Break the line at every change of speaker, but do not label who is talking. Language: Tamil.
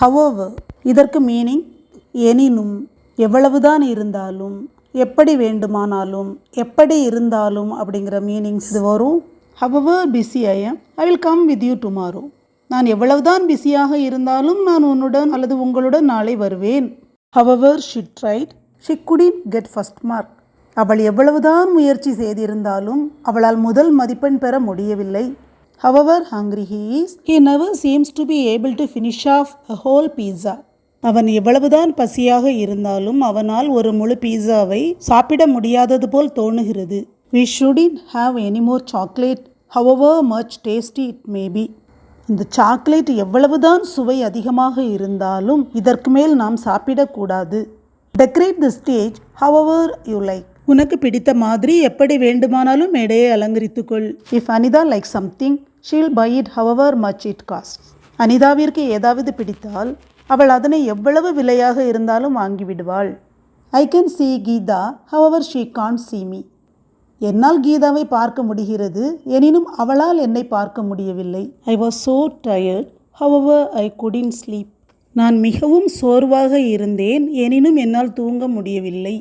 ஹவோவர் இதற்கு மீனிங் எனினும் எவ்வளவுதான் இருந்தாலும் எப்படி வேண்டுமானாலும் எப்படி இருந்தாலும் அப்படிங்கிற மீனிங்ஸ் இது வரும். However busy I am I will come with you tomorrow நான் எவ்வளவுதான் பிஸியாக இருந்தாலும் நான் உன்னுடன் அல்லது உங்களுடன் நாளை வருவேன். However she tried she couldn't get first mark அவள் எவ்வளவுதான் முயற்சி செய்திருந்தாலும் அவளால் முதல் மதிப்பெண் பெற முடியவில்லை. However hungry he is he never seems to be able to finish off a whole pizza அவன் எவ்வளவுதான் பசியாக இருந்தாலும் அவனால் ஒரு முழு பீஸாவை சாப்பிட முடியாதது போல் தோணுகிறது. We shouldn't have any more chocolate however much tasty it maybe இந்த சாக்லேட் எவ்வளவுதான் சுவை அதிகமாக இருந்தாலும் இதற்கு மேல் நாம் சாப்பிடக்கூடாது. Decorate the stage however you like உனக்கு பிடித்த மாதிரி எப்படி வேண்டுமானாலும் மேடையை அலங்கரித்துக்கொள். If Anita like something she'll buy it however much it cost அனிதாவிற்கு ஏதாவது பிடித்தால் அவள் அதனை எவ்வளவு விலையாக இருந்தாலும் வாங்கிவிடுவாள். I can see Geeta however she can't see me. என்னால் கீதாவை பார்க்க முடிகிறது எனினும் அவளால் என்னை பார்க்க முடியவில்லை. I was so tired however I couldn't sleep. நான் மிகவும் சோர்வாக இருந்தேன் எனினும் என்னால் தூங்க முடியவில்லை.